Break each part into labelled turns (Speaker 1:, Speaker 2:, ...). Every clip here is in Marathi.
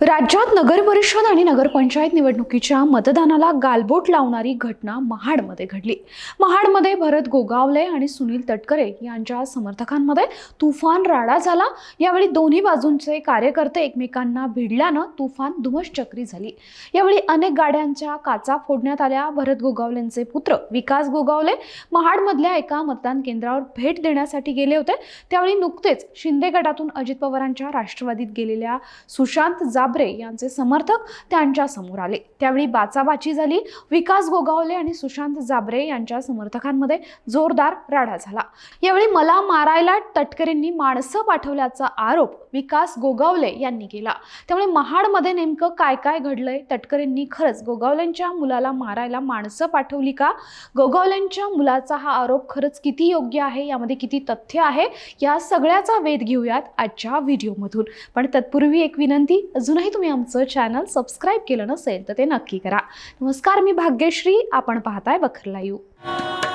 Speaker 1: राज्यात नगर परिषद आणि नगरपंचायत निवडणुकीच्या मतदानाला गालबोट लावणारी घटना महाडमध्ये घडली. महाडमध्ये भरत गोगावले आणि सुनील तटकरे यांच्या समर्थकांमध्ये तुफान राडा झाला. यावेळी दोन्ही बाजूंचे कार्यकर्ते एकमेकांना भिडल्यानं तुफान धुमश्चक्री झाली. यावेळी अनेक गाड्यांच्या काचा फोडण्यात आल्या. भरत गोगावलेंचे पुत्र विकास गोगावले महाडमधल्या एका मतदान केंद्रावर भेट देण्यासाठी गेले होते. त्यावेळी नुकतेच शिंदे गटातून अजित पवारांच्या राष्ट्रवादीत गेलेल्या सुशांत जा जाबरे यांचे समर्थक त्यांच्यासमोर आले. त्यावेळी बाचाबाची झाली विकास गोगावले आणि सुशांत जाबरे यांच्या समर्थकांमध्ये जोरदार राडा झाला. यावेळी मला मारायला तटकरेंनी माणसं पाठवल्याचा आरोप विकास गोगावले यांनी केला. त्यामुळे महाडमध्ये नेमकं काय काय घडलंय? तटकरेंनी खरंच गोगावलेंच्या मुलाला मारायला माणसं पाठवली का? गोगावलेंच्या मुलाचा हा आरोप खरंच किती योग्य आहे? यामध्ये किती तथ्य आहे? या सगळ्याचा वेध घेऊयात आजच्या व्हिडिओमधून. पण तत्पूर्वी एक विनंती अजून अजूनही तुम्ही आमचं चॅनल सबस्क्राईब केलं नसेल तर ते नक्की करा. नमस्कार मी भाग्यश्री. आपण पाहताय बखर लाईव्ह.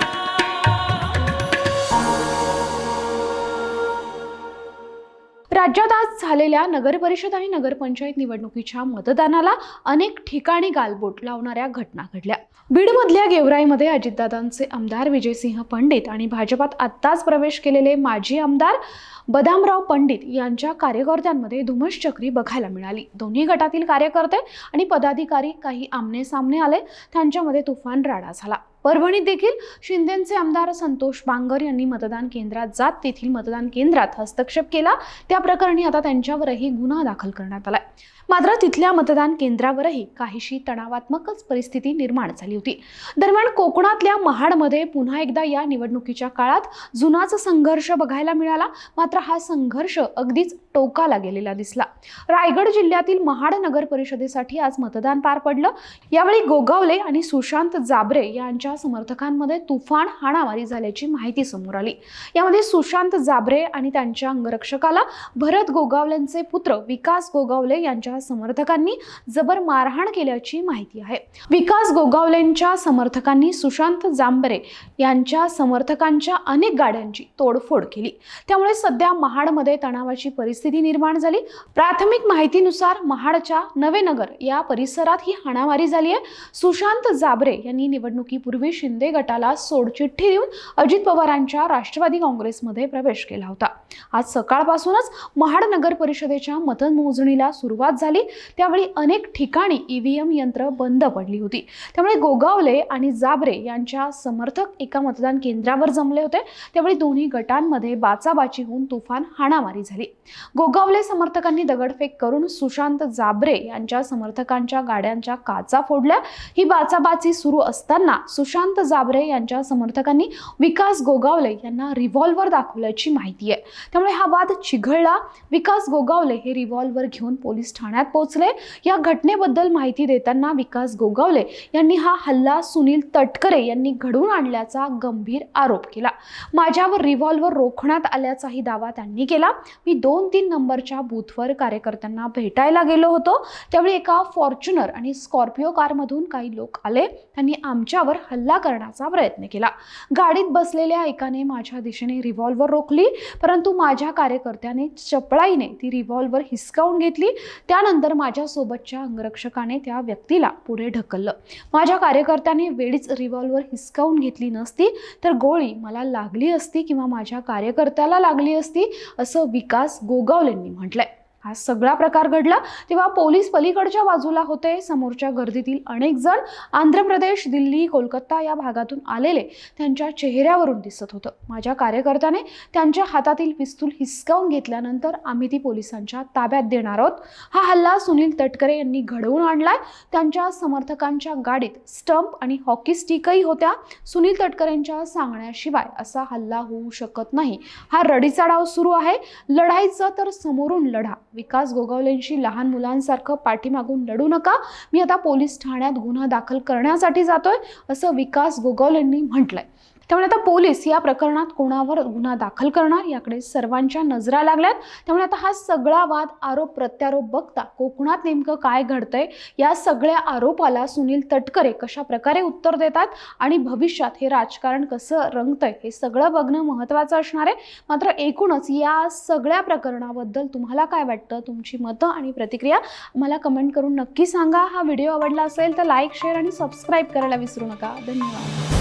Speaker 1: राज्यात आज झालेल्या नगरपरिषद आणि नगरपंचायत निवडणुकीच्या मतदानाला अनेक ठिकाणी गालबोट लावणाऱ्या घटना घडल्या. बीडमधल्या गेवराईमध्ये अजितदादांचे आमदार विजयसिंह पंडित आणि भाजपात आत्ताच प्रवेश केलेले माजी आमदार बदामराव पंडित यांच्या कार्यकर्त्यांमध्ये धुमश्चक्री बघायला मिळाली. दोन्ही गटातील कार्यकर्ते आणि पदाधिकारी काही आमने सामने आले. त्यांच्यामध्ये तुफान राडा झाला. परभणीत देखील शिंदेचे आमदार संतोष बांगर यांनी मतदान केंद्रात जात तेथील मतदान केंद्रात हस्तक्षेप केला. त्या प्रकरणी आता त्यांच्यावरही गुन्हा दाखल करण्यात आलाय. मात्र तिथल्या मतदान केंद्रावरही काहीशी तणावात्मकच परिस्थिती निर्माण झाली होती. दरम्यान कोकणातल्या महाडमध्ये पुन्हा एकदा या निवडणुकीच्या काळात जुनाच संघर्ष बघायला मिळाला. मात्र हा संघर्ष अगदीच टोकाला गेलेला दिसला. रायगड जिल्ह्यातील महाड नगर परिषदेसाठी आज मतदान पार पडलं. यावेळी गोगावले आणि सुशांत जाबरे यांच्या समर्थकांमध्ये तुफान हाणामारी झाल्याची माहिती समोर आली. यामध्ये सुशांत जाबरे आणि त्यांच्या अंगरक्षकाला भरत गोगावलेंचे पुत्र विकास गोगावले यांच्या समर्थकांनी जबर मारहाण केल्याची माहिती आहे. विकास गोगावलेंच्या समर्थकांनी सुशांत जांबरे यांच्या समर्थकांच्या अनेक गाड्यांची तोडफोड केली. त्यामुळे सध्या महाडमध्ये तणावाची परिस्थिती निर्माण झाली. प्राथमिक माहितीनुसार महाडच्या नवेनगर या परिसरात ही हाणामारी झाली आहे. सुशांत जाबरे यांनी निवडणुकीपूर्वी पूर्वी शिंदे गटाला सोडचिठ्ठी देऊन अजित पवारांच्या राष्ट्रवादी काँग्रेसमध्ये प्रवेश केला होता. आज सकाळपासूनच महाड नगर परिषदेच्या मतमोजणीला सुरुवात झाली. त्यावेळी अनेक ठिकाणी ईव्हीएम यंत्र बंद पडली होती. त्यामुळे गोगावले आणि जाबरे यांच्या समर्थक एका मतदान केंद्रावर जमले होते. त्यावेळी दोन्ही गटांमध्ये बाचाबाची होऊन तुफान हाणामारी झाली. गोगावले समर्थकांनी दगडफेक करून सुशांत जाबरे यांच्या समर्थकांच्या गाड्यांच्या काचा फोडल्या. ही बाचाबाची सुरू असताना सुशांत सुशांत जाबरे यांच्या समर्थकांनी विकास गोगावले यांना रिव्हॉल्वर दाखवल्याची माहिती आहे. त्यामुळे हा वाद चिघळला. विकास गोगावले हे रिव्हॉल्वर घेऊन पोलीस ठाण्यात पोहोचले. या घटनेबद्दल माहिती देताना विकास गोगावले यांनी हा हल्ला सुनील तटकरे यांनी घडवून आणल्याचा गंभीर आरोप केला. माझ्यावर रिव्हॉल्वर रोखण्यात आल्याचाही दावा त्यांनी केला. मी दोन तीन नंबरच्या बूथवर कार्यकर्त्यांना भेटायला गेलो होतो. त्यावेळी एका फॉर्च्युनर आणि स्कॉर्पिओ कारमधून काही लोक आले. त्यांनी आमच्यावर हल्ला हल्ला करण्याचा प्रयत्न केला. गाडीत बसलेल्या एकाने माझ्या दिशेने रिव्हॉल्वर रोखली परंतु माझ्या कार्यकर्त्याने चपळाईने ती रिव्हॉल्वर हिसकावून घेतली. त्यानंतर माझ्यासोबतच्या अंगरक्षकाने त्या व्यक्तीला पुढे ढकललं. माझ्या कार्यकर्त्याने वेळीच रिव्हॉल्वर हिसकावून घेतली नसती तर गोळी मला लागली असती किंवा माझ्या कार्यकर्त्याला लागली असती असं विकास गोगावलेंनी म्हटलंय. हा सगळा प्रकार घडला तेव्हा पोलीस पलीकडच्या बाजूला होते. समोरच्या गर्दीतील अनेक जण आंध्र प्रदेश दिल्ली कोलकाता या भागातून आलेले त्यांच्या चेहऱ्यावरून दिसत होतं. माझ्या कार्यकर्त्याने त्यांच्या हातातील पिस्तूल हिसकावून घेतल्यानंतर आम्ही ती पोलिसांच्या ताब्यात देणार आहोत. हा हल्ला सुनील तटकरे यांनी घडवून आणलाय. त्यांच्या समर्थकांच्या गाडीत स्टंप आणि हॉकी स्टिकही होत्या. सुनील तटकरेंच्या सांगण्याशिवाय असा हल्ला होऊ शकत नाही. हा रडीचा डाव सुरू आहे. लढायचं तर समोरून लढा. विकास गोगावलेंशी लहान मुलांसारखं पाठीमागून लढू नका. मी आता पोलीस ठाण्यात गुन्हा दाखल करण्यासाठी जातोय असं विकास गोगावलेंनी म्हटलंय. त्यामुळे आता पोलीस या प्रकरणात कोणावर गुन्हा दाखल करणार? याकडे सर्वांच्या नजरा लागल्यात. त्यामुळे आता हा सगळा वाद आरोप प्रत्यारोप बघता कोकणात नेमकं काय घडतंय? या सगळ्या आरोपाला सुनील तटकरे कशा प्रकारे उत्तर देतात? आणि भविष्यात हे राजकारण कसं रंगतंय? हे सगळं बघणं महत्त्वाचं असणार आहे. मात्र एकूणच या सगळ्या प्रकरणाबद्दल तुम्हाला काय वाटतं? तुमची मतं आणि प्रतिक्रिया मला कमेंट करून नक्की सांगा. हा व्हिडिओ आवडला असेल तर लाईक शेअर आणि सबस्क्राईब करायला विसरू नका. धन्यवाद.